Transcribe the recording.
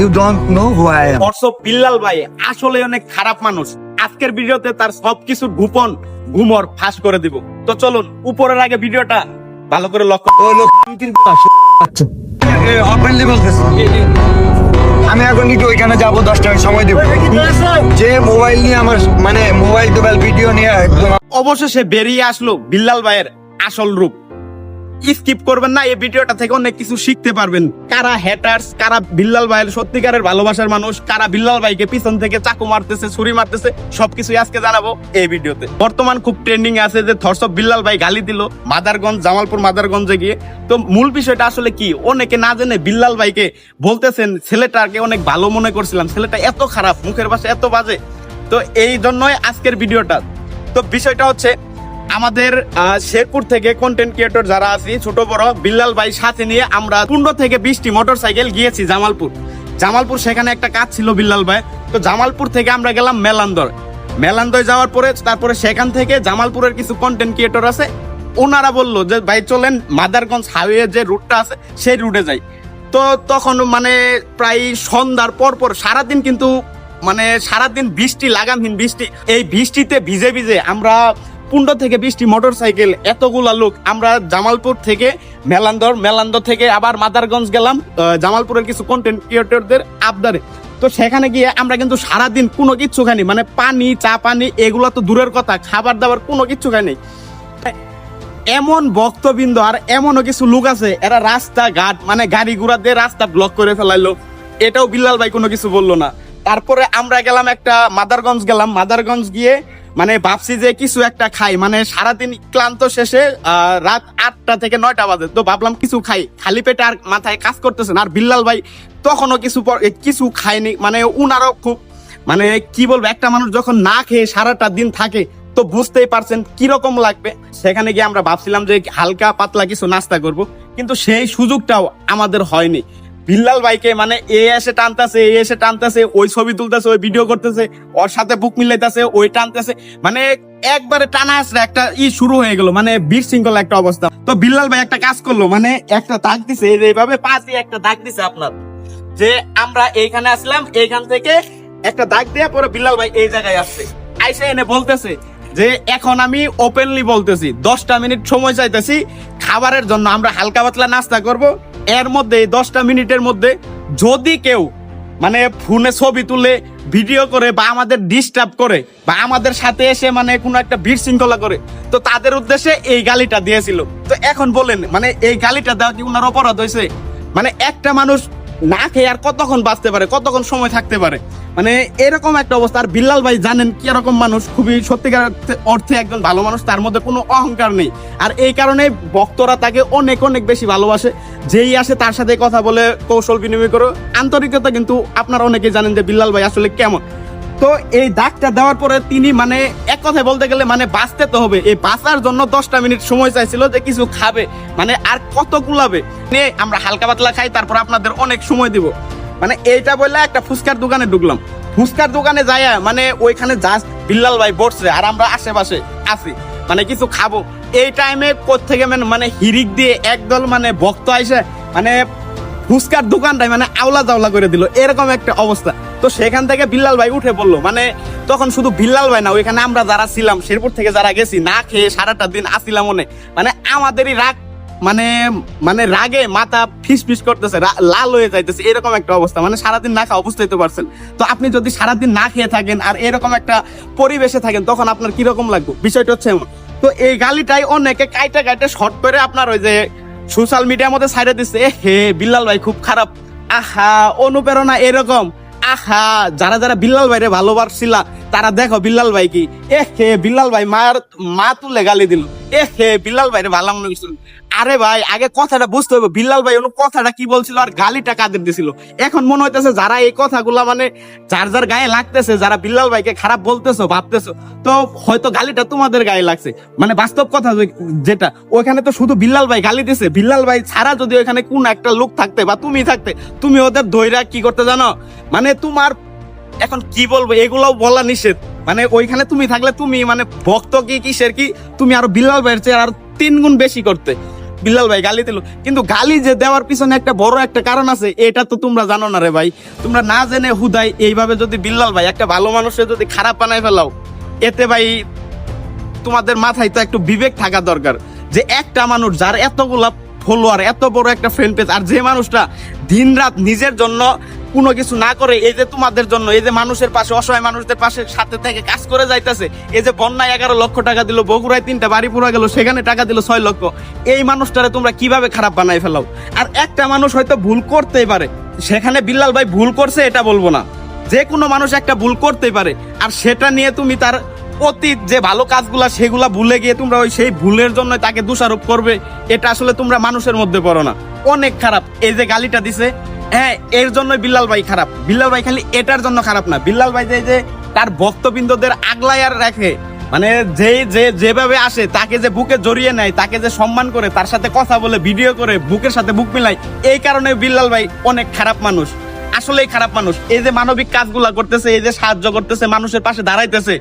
You don't know who I am. দর্শক বিল্লাল ভাই আসলে অনেক খারাপ মানুষ। আজকের ভিডিওতে তার সবকিছু গোপন গুমর ফাঁস করে দিব। তো চলুন উপরের আগে ভিডিওটা ভালো করে লক্ষ্য আমি এখন একটু ওইখানে যাব দশটা সময় দেবো। যে মোবাইল নিয়ে আমার মানে মোবাইল টোবাইল ভিডিও নিয়ে একদম অবশেষে বেরিয়ে আসলো বিল্লাল ভাইয়ের আসল রূপ। স্কিপ করবেন না, এই ভিডিওটা থেকে অনেক কিছু শিখতে পারবেন। কারা হ্যাটার্স কারা বিল্লাল ভাইয়ের সত্যিকারের ভালোবাসার মানুষ, কারা বিল্লাল ভাইকে পিছন থেকে চাকু মারতেছে, ছুরি মারতেছে সবকিছু আজকে জানাব এই ভিডিওতে। বর্তমান খুব ট্রেন্ডিং আছে যে থরসব বিল্লাল ভাই গালি দিল মাদারগঞ্জ, জামালপুর মাদারগঞ্জে গিয়ে। তো মূল বিষয়টা আসলে কি? অনেকে না জেনে বিল্লাল ভাইকে বলতেছেন, ছেলেটাকে অনেক ভালো মনে করছিলাম, ছেলেটা এত খারাপ, মুখের ভাষা এত বাজে। তো এই জন্যই আজকের ভিডিওটা। তো বিষয়টা হচ্ছে আমাদের শেরপুর থেকে কন্টেন্ট ক্রিয়েটর যারা আছি, ছোট, বড়, বিল্লাল ভাই সাথে নিয়ে আমরা পনেরো থেকে বিশটি মোটর সাইকেল গিয়েছি জামালপুর। জামালপুর সেখানে একটা কাজ ছিল বিল্লাল ভাই। তো জামালপুর থেকে আমরা গেলাম মেলান্দর। মেলান্দয় যাওয়ার পরে, তারপরে সেখান থেকে জামালপুরের কিছু কন্টেন্ট ক্রিয়েটর আছে। ওনারা বলল যে, ভাই, চলেন মাদারগঞ্জ হাইওয়ে যে রুটটা আছে, সেই রুটে যাই। তো তখন মানে প্রায় সন্ধ্যার পর পর, সারাদিন কিন্তু মানে সারাদিন বৃষ্টি, লাগামহীন বৃষ্টি, এই বৃষ্টিতে ভিজে ভিজে আমরা পনেরো থেকে বিশটি মোটর সাইকেল এতগুলা লোক। আমরা জামালপুর থেকে মেলান্দর মেলান্দর থেকে আবার মাদারগঞ্জ গেলাম জামালপুরের কিছু কন্টেন্ট ক্রিয়েটরদের আবদারে। তো সেখানে গিয়ে আমরা কিন্তু সারাদিন কোনো কিচ্ছু খাইনি। মানে পানি, চা পানি, এগুলো তো দূরের কথা, খাবার দাবার কোনো কিচ্ছু খাইনি। এমন বক্তবৃন্দ আর এমনও কিছু লোক আছে, এরা রাস্তা ঘাট মানে গাড়ি ঘোড়া দিয়ে রাস্তা ব্লক করে ফেলাইলো। এটাও বিল্লাল ভাই কোনো কিছু বলল না। তারপরে আমরা গেলাম একটা মাদারগঞ্জ গেলাম। মাদারগঞ্জ গিয়ে মানে ভাবছি যে কিছু একটা খাই। মানে সারাদিন ক্লান্ত শেষে রাত আটটা থেকে নয়টা বাজে। তো ভাবলাম কিছু খাই। খালি পেটে আর মাথায় কাজ করতেছে না। আর বিল্লাল ভাই তখনও কিছু কিছু খায়নি। মানে উনারও খুব মানে কি বলব, একটা মানুষ যখন না খেয়ে সারাটা দিন থাকে, তো বুঝতেই পারছেন কীরকম লাগবে। সেখানে গিয়ে আমরা ভাবছিলাম যে হালকা পাতলা কিছু নাস্তা করব। কিন্তু সেই সুযোগটাও আমাদের হয়নি। বিল্লাল ভাইকে মানে এ এসে টানতেছে, এ এসে টানতেছে, ওই ছবি তুলতেছে, ওই ভিডিও করতেছে, ওর সাথে বুক মিলাইতেছে, ওই টানতেছে মানে একবারে টানা আসলে একটা ই শুরু হয়ে গেল মানে বীর শৃঙ্খলা একটা অবস্থা। তো বিল্লাল ভাই একটা কাজ করল মানে একটা দাগ দিছে এইভাবে পা দিয়ে একটা দাগ দিছে আপনার, যে আমরা এইখানে আসলাম, এইখান থেকে একটা দাগ দিয়ে পরে বিল্লাল ভাই এই জায়গায় আসছে। আইসে এনে বলতেছে যে, এখন আমি ওপেনলি বলতেছি, দশটা মিনিট সময় চাইতেছি, খাবারের জন্য আমরা হালকা পাতলা নাস্তা করব এর মধ্যে, এই দশটা মিনিটের মধ্যে যদি কেউ মানে ফোনে ছবি তুলে, ভিডিও করে বা আমাদের ডিস্টার্ব করে বা আমাদের সাথে এসে মানে কোনো একটা ভিড় শৃঙ্খলা করে, তো তাদের উদ্দেশ্যে এই গালিটা দিয়েছিল। তো এখন বলেন মানে এই গালিটা দেওয়া কি উনার অপরাধ হয়েছে? মানে একটা মানুষ না খেয়ে আর কতক্ষণ বাঁচতে পারে, কতক্ষণ সময় থাকতে পারে? মানে এরকম একটা অবস্থা। আর বিল্লাল ভাই জানেন কি রকম মানুষ? খুবই সত্যিকার অর্থে একজন ভালো মানুষ, তার মধ্যে কোনো অহংকার নেই। আর এই কারণে ভক্তরা তাকে অনেক অনেক বেশি ভালোবাসে। যেই আসে তার সাথে কথা বলে, কৌশল বিনিময় করে। আন্তরিকতা কিন্তু আপনারা অনেকে জানেন যে বিল্লাল ভাই আসলে কেমন। তো এই দাগটা দেওয়ার পরে তিনি মানে এক কথায় বলতে গেলে মানে বাঁচতে তো হবে। এই বাঁচার জন্য দশটা মিনিট সময় চাইছিল যে কিছু খাবে মানে আর কত কুলাবে। আমরা হালকা পাতলা খাই, তারপর আপনাদের অনেক সময় দিব। মানে এইটা বললে একটা ফুচকার দোকানে ঢুকলাম। ফুচকার দোকানে যাই মানে ওইখানে জাস্ট বিল্লাল ভাই বসছে আর আমরা আশেপাশে আছি। মানে কিছু খাব। এই টাইমে থেকে মানে হিরিক দিয়ে একদল মানে ভক্ত আইসে মানে ফুচকার দোকানটাই মানে আওলা জাওলা করে দিল, এরকম একটা অবস্থা। তো সেখান থেকে বিল্লাল ভাই উঠে পড়ল মানে তখন শুধু বিল্লাল ভাই না, ওইখানে আমরা যারা ছিলাম, শেরপুর থেকে যারা গেছি, না খেয়ে সারাটা দিন আসিলাম মনে। মানে আমাদেরই রাগ মানে মানে রাগে মাথা ফিস ফিস করতেছে লাল হয়ে যাইতেছে, এরকম একটা অবস্থা। মানে সারাদিন না খাওয়া বুঝতেই তো পারছেন। তো আপনি যদি সারাদিন না খেয়ে থাকেন আর এরকম একটা পরিবেশে থাকেন, তখন আপনার কীরকম লাগবে? বিষয়টা হচ্ছে তো এই গালিটাই অনেকে কাইটা কাইটা শর্ট করে আপনার ওই যে সোশ্যাল মিডিয়ার মধ্যে সাইড দিচ্ছে হে, বিল্লাল ভাই খুব খারাপ। আহা, অনুপ্রেরণা এরকম। আহা, যারা যারা বিল্লাল ভাইরে ভালোবাসছিলা তারা দেখো বিল্লাল ভাই কি? এ হে, বিল্লাল ভাই মার মা তুলে গালি দিল। এ হে, বিল্লাল ভাইরে ভালো মনে করছিল। আরে ভাই, আগে কথাটা বুঝতে হবে। বিল্লাল ভাই অনু কথাটা কি বলছিল আর গালিটা কাদের দিছিল? এখন মনে হইতেছে যারা এই কথাগুলা মানে যার যার গায়ে লাগতেছে, যারা বিল্লাল ভাইকে খারাপ বলতেছো, ভাবতেছো, তো হয়তো গালিটা তোমাদের গায়ে লাগছে। মানে বাস্তব কথা যেটা, ওখানে তো শুধু বিল্লাল ভাই গালি দিছে। বিল্লাল ভাই ছাড়া যদি ওখানে কোন একটা লোক থাকতে বা তুমি থাকতে, তুমি ওদের দইরা কি করতে জানো? মানে তোমার এখন কি বলব, এগুলোও বলা নিষেধ। মানে ওইখানে তুমি থাকলে তুমি মানে ভক্ত কি, কিসের কি, তুমি আরও বিল্লাল ভাইয়ের চেয়ে আর তিন গুণ বেশি করতে। বিল্লাল ভাই গালি দিল। কিন্তু গালি যে দেওয়ার পিছনে একটা বড় একটা কারণ আছে, এটা তো তোমরা জানো না রে ভাই। তোমরা না জেনে হুদাই এইভাবে যদি বিল্লাল ভাই একটা ভালো মানুষের যদি খারাপ বানায় ফেলাও, এতে ভাই তোমাদের মাথায় তো একটু বিবেক থাকা দরকার। যে একটা মানুষ যার এতগুলা ফলোয়ার, এত বড় একটা ফ্রেন্ড পেজ আর যে মানুষটা দিনরাত নিজের জন্য কোনো কিছু না করে, এই যে তোমাদের জন্য, এই যে মানুষের পাশে, অসহায় মানুষদের পাশে সাথে থেকে কাজ করে যাইতেছে, এই যে বন্যায় এগারো লক্ষ টাকা দিল, বগুড়ায় তিনটা বাড়ি পুরা গেল, সেখানে টাকা দিল ছয় লক্ষ। এই মানুষটারে তোমরা কীভাবে খারাপ বানাই ফেলাও? আর একটা মানুষ হয়তো ভুল করতেই পারে। সেখানে বিল্লাল ভাই ভুল করছে এটা বলব না। যে কোনো মানুষ একটা ভুল করতেই পারে। আর সেটা নিয়ে তুমি তার অতীত যে ভালো কাজগুলা সেগুলা ভুলে গিয়ে তোমরা ওই সেই ভুলের জন্য তাকে দোষারোপ করবে, এটা আসলে তোমরা মানুষের মধ্যে পড়ো না। অনেক খারাপ। এই যে গালিটা দিছে হ্যাঁ এর জন্য বিল্লাল ভাই খারাপ। বিল্লাল ভাই খালি এটার জন্য খারাপ না। বিল্লাল ভাই যে যে তার ভক্তবৃন্দদের আগলায়ার রাখে মানে যে যে যেভাবে আসে, তাকে যে বুকে জড়িয়ে নেয়, তাকে যে সম্মান করে, তার সাথে কথা বলে, ভিডিও করে, বুকের সাথে বুক মিলায়, এই কারণে বিল্লাল ভাই অনেক খারাপ মানুষ। আসলেই খারাপ মানুষ। এই যে মানবিক কাজগুলা করতেছে, এই যে সাহায্য করতেছে, মানুষের পাশে দাঁড়াইতেছে